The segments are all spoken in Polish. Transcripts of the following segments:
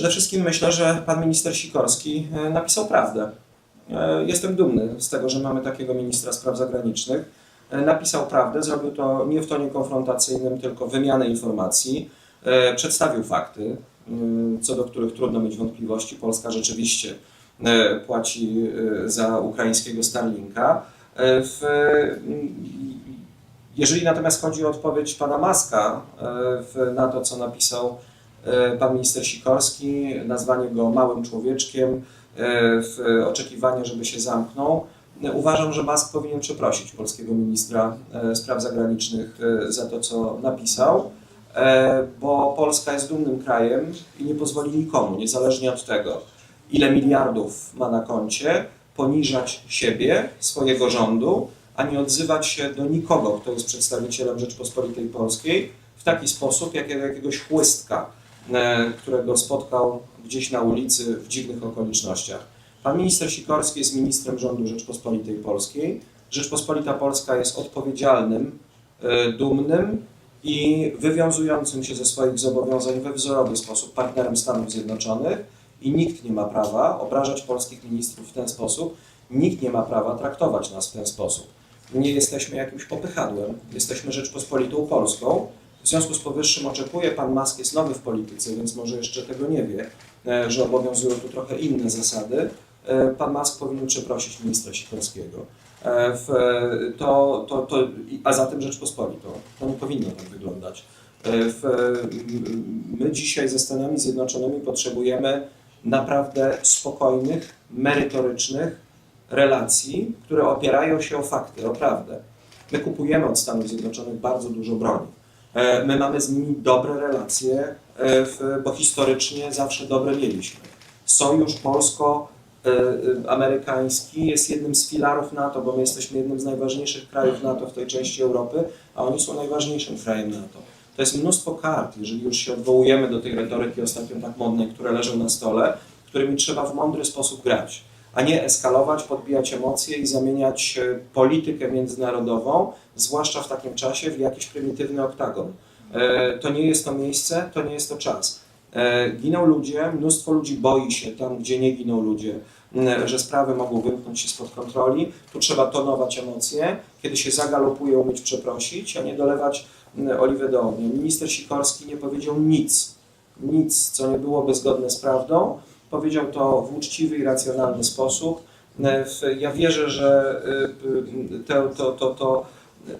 Przede wszystkim myślę, że pan minister Sikorski e, napisał prawdę. E, Jestem dumny z tego, że mamy takiego ministra spraw zagranicznych. E, Napisał prawdę, zrobił to nie w tonie konfrontacyjnym, tylko wymianę informacji. Przedstawił fakty, co do których trudno mieć wątpliwości. Polska rzeczywiście płaci za ukraińskiego Starlinka. W, m, jeżeli natomiast chodzi o odpowiedź pana Maska na to, co napisał pan minister Sikorski, nazwanie go małym człowieczkiem, e, oczekiwanie, żeby się zamknął, e, uważam, że Mask powinien przeprosić polskiego ministra e, spraw zagranicznych e, za to, co napisał, e, bo Polska jest dumnym krajem i nie pozwoli nikomu, niezależnie od tego, ile miliardów ma na koncie, poniżać siebie, swojego rządu, a nie odzywać się do nikogo, kto jest przedstawicielem Rzeczpospolitej Polskiej w taki sposób, jak jakiegoś chłystka, e, którego spotkał gdzieś na ulicy w dziwnych okolicznościach. Pan minister Sikorski jest ministrem rządu Rzeczpospolitej Polskiej. Rzeczpospolita Polska jest odpowiedzialnym, e, dumnym i wywiązującym się ze swoich zobowiązań we wzorowy sposób partnerem Stanów Zjednoczonych i nikt nie ma prawa obrażać polskich ministrów w ten sposób, nikt nie ma prawa traktować nas w ten sposób. Nie jesteśmy jakimś popychadłem, jesteśmy Rzeczpospolitą Polską. W związku z powyższym oczekuję, pan Musk jest nowy w polityce, więc może jeszcze tego nie wie, e, że obowiązują tu trochę inne zasady. E, Pan Musk powinien przeprosić ministra Sikorskiego. E, W, to, to, to, a zatem Rzeczpospolitą. To nie powinno tak wyglądać. W, my dzisiaj ze Stanami Zjednoczonymi potrzebujemy naprawdę spokojnych, merytorycznych relacji, które opierają się o fakty, o prawdę. My kupujemy od Stanów Zjednoczonych bardzo dużo broni. E, My mamy z nimi dobre relacje, e, bo historycznie zawsze dobre mieliśmy. Sojusz polsko-amerykański jest jednym z filarów NATO, bo my jesteśmy jednym z najważniejszych krajów NATO w tej części Europy, a oni są najważniejszym krajem NATO. To jest mnóstwo kart, jeżeli już się odwołujemy do tej retoryki ostatnio tak modnej, które leżą na stole, którymi trzeba w mądry sposób grać, a nie eskalować, podbijać emocje i zamieniać e, politykę międzynarodową, zwłaszcza w takim czasie, w jakiś prymitywny oktagon. E, To nie jest to miejsce, to nie jest to czas. E, Giną ludzie, mnóstwo ludzi boi się tam, gdzie nie giną ludzie, że sprawy mogą wymknąć się spod kontroli. Tu trzeba tonować emocje. Kiedy się zagalopuje, umieć przeprosić, a nie dolewać oliwy do ognia. Minister Sikorski nie powiedział nic, nic, co nie byłoby zgodne z prawdą. Powiedział to w uczciwy i racjonalny sposób. E, Ja wierzę, że y, te, to, to, to,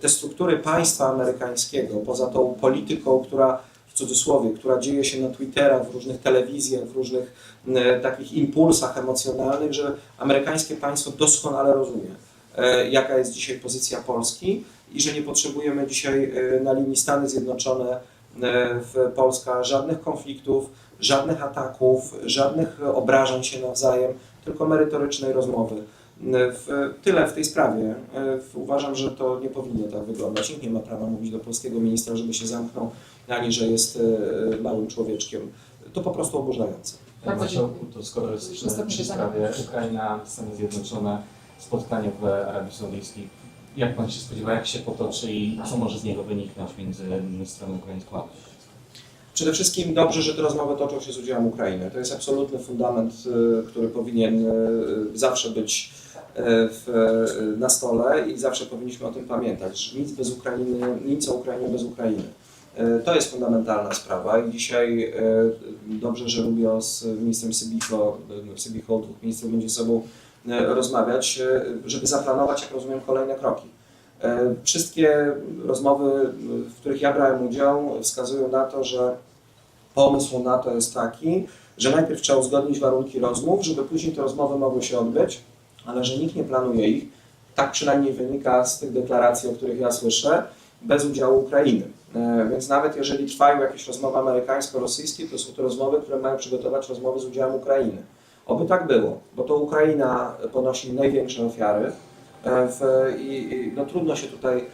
te struktury państwa amerykańskiego, poza tą polityką, która w cudzysłowie, która dzieje się na Twitterach, w różnych telewizjach, w różnych e, takich impulsach emocjonalnych, że amerykańskie państwo doskonale rozumie, e, jaka jest dzisiaj pozycja Polski i że nie potrzebujemy dzisiaj e, na linii Stany Zjednoczone e, w Polska żadnych konfliktów, żadnych ataków, żadnych obrażań się nawzajem, tylko merytorycznej rozmowy. W, tyle w tej sprawie. E, w- Uważam, że to nie powinno tak wyglądać. Nikt nie ma prawa mówić do polskiego ministra, żeby się zamknął, ani że jest e, małym człowieczkiem. To po prostu oburzające. Panie Marszałku, to skoro przy pytanie. sprawie Ukraina, Stany Zjednoczone, spotkanie w Arabii Saudyjskiej, jak Pan się spodziewa, jak się potoczy i co może z niego wyniknąć między stroną ukraińską a Przede wszystkim dobrze, że te rozmowy toczą się z udziałem Ukrainy. To jest absolutny fundament, y, który powinien y, zawsze być y, w, na stole i zawsze powinniśmy o tym pamiętać, że nic bez Ukrainy, nic o Ukrainie bez Ukrainy. To jest fundamentalna sprawa i dzisiaj dobrze, że Rubio z ministrem Sybicho, Sybicho dwóch ministrów będzie sobą rozmawiać, y, żeby zaplanować, jak rozumiem, kolejne kroki. E, Wszystkie rozmowy, w których ja brałem udział, wskazują na to, że pomysł NATO jest taki, że najpierw trzeba uzgodnić warunki rozmów, żeby później te rozmowy mogły się odbyć, ale że nikt nie planuje ich, tak przynajmniej wynika z tych deklaracji, o których ja słyszę, bez udziału Ukrainy. E, Więc nawet jeżeli trwają jakieś rozmowy amerykańsko-rosyjskie, to są to rozmowy, które mają przygotować rozmowy z udziałem Ukrainy. Oby tak było, bo to Ukraina ponosi największe ofiary, E, W, i, i, no trudno się tutaj,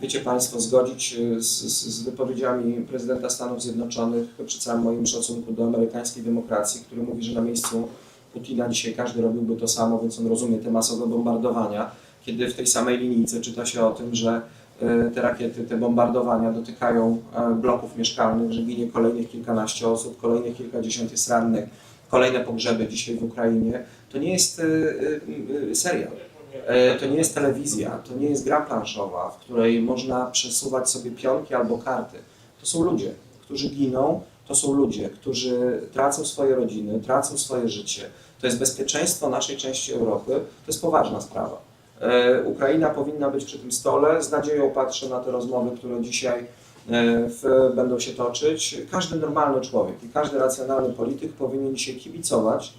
wiecie Państwo, zgodzić e, z, z, z wypowiedziami prezydenta Stanów Zjednoczonych przy całym moim szacunku do amerykańskiej demokracji, który mówi, że na miejscu Putina dzisiaj każdy robiłby to samo, więc on rozumie te masowe bombardowania, kiedy w tej samej linijce czyta się o tym, że e, te rakiety, te bombardowania dotykają bloków mieszkalnych, że ginie kolejnych kilkanaście osób, kolejnych kilkadziesiąt jest rannych, kolejne pogrzeby dzisiaj w Ukrainie, to nie jest e, e, e, serial. To nie jest telewizja, to nie jest gra planszowa, w której można przesuwać sobie pionki albo karty. To są ludzie, którzy giną, to są ludzie, którzy tracą swoje rodziny, tracą swoje życie. To jest bezpieczeństwo naszej części Europy, to jest poważna sprawa. Ukraina powinna być przy tym stole. Z nadzieją patrzę na te rozmowy, które dzisiaj w, będą się toczyć. Każdy normalny człowiek i każdy racjonalny polityk powinien dzisiaj kibicować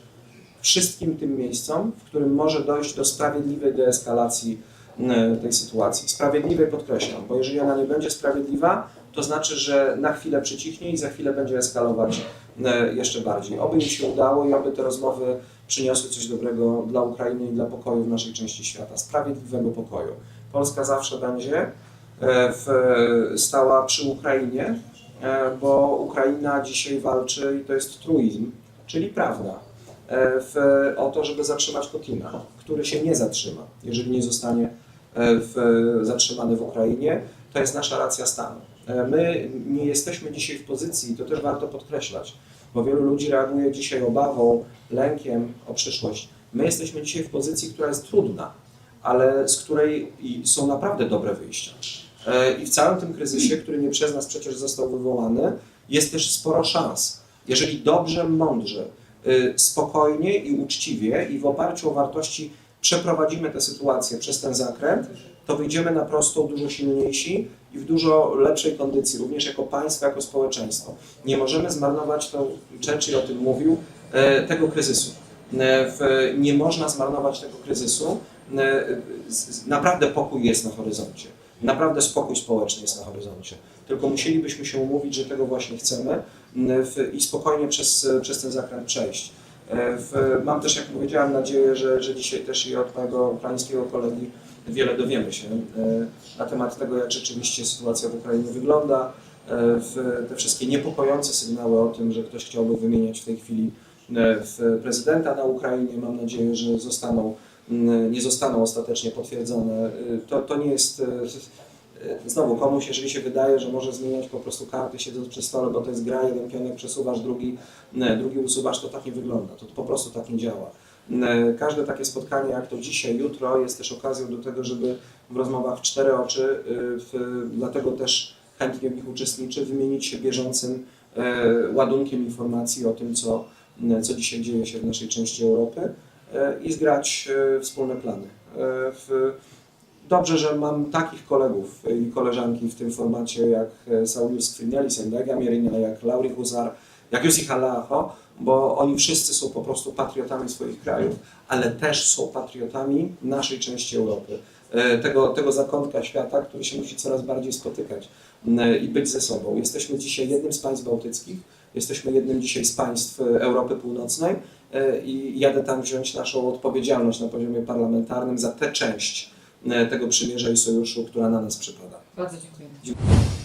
wszystkim tym miejscom, w którym może dojść do sprawiedliwej deeskalacji e, tej sytuacji. Sprawiedliwej podkreślam, bo jeżeli ona nie będzie sprawiedliwa, to znaczy, że na chwilę przycichnie i za chwilę będzie eskalować e, jeszcze bardziej. Oby im się udało i oby te rozmowy przyniosły coś dobrego dla Ukrainy i dla pokoju w naszej części świata, sprawiedliwego pokoju. Polska zawsze będzie e, w, stała przy Ukrainie, e, bo Ukraina dzisiaj walczy i to jest truizm, czyli prawda e, w, o to, żeby zatrzymać Putina, który się nie zatrzyma, jeżeli nie zostanie e, w, zatrzymany w Ukrainie. To jest nasza racja stanu. E, My nie jesteśmy dzisiaj w pozycji, to też warto podkreślać, bo wielu ludzi reaguje dzisiaj obawą, lękiem o przyszłość. My jesteśmy dzisiaj w pozycji, która jest trudna, ale z której i są naprawdę dobre wyjścia. E, I w całym tym kryzysie, który nie przez nas przecież został wywołany, jest też sporo szans. Jeżeli dobrze, mądrze, y, spokojnie i uczciwie i w oparciu o wartości przeprowadzimy tę sytuację przez ten zakręt, to wyjdziemy na prostą dużo silniejsi i w dużo lepszej kondycji, również jako państwo, jako społeczeństwo. Nie możemy zmarnować, to Churchill o tym mówił, e, tego kryzysu. E, Nie można zmarnować tego kryzysu. Naprawdę pokój jest na horyzoncie. Naprawdę spokój społeczny jest na horyzoncie. Tylko musielibyśmy się umówić, że tego właśnie chcemy m, w, i spokojnie przez, przez ten zakręt przejść. E, W, mam też, jak powiedziałem, nadzieję, że, że dzisiaj też i od mojego ukraińskiego kolegi wiele dowiemy się e, na temat tego, jak rzeczywiście sytuacja w Ukrainie wygląda. E, te wszystkie niepokojące sygnały o tym, że ktoś chciałby wymieniać w tej chwili prezydenta na Ukrainie, mam nadzieję, że zostaną, nie zostaną ostatecznie potwierdzone. E, To, to nie jest e, Znowu, komuś, jeżeli się wydaje, że może zmieniać po prostu karty siedząc przy stole, bo to jest gra, jeden pionek przesuwasz, drugi, drugi usuwasz, to tak nie wygląda. To po prostu tak nie działa. Każde takie spotkanie, jak to dzisiaj, jutro, jest też okazją do tego, żeby w rozmowach w cztery oczy, y, w, dlatego też chętnie w nich uczestniczę, wymienić się bieżącym ładunkiem informacji o tym, co, co dzisiaj dzieje się w naszej części Europy i zgrać e, wspólne plany. E, Dobrze, że mam takich kolegów i koleżanki w tym formacie jak e, Saulius Skrinelis, Endega Mierina, jak Lauri Huzar, jak Jussi Halaho, bo oni wszyscy są po prostu patriotami swoich krajów, ale też są patriotami naszej części Europy, e, tego, tego zakątka świata, który się musi coraz bardziej spotykać i być ze sobą. Jesteśmy dzisiaj jednym z państw bałtyckich, jesteśmy jednym dzisiaj z państw e, Europy Północnej e, i jadę tam wziąć naszą odpowiedzialność na poziomie parlamentarnym za tę część e, tego przymierza i sojuszu, która na nas przypada. Bardzo dziękuję. Dziękuję.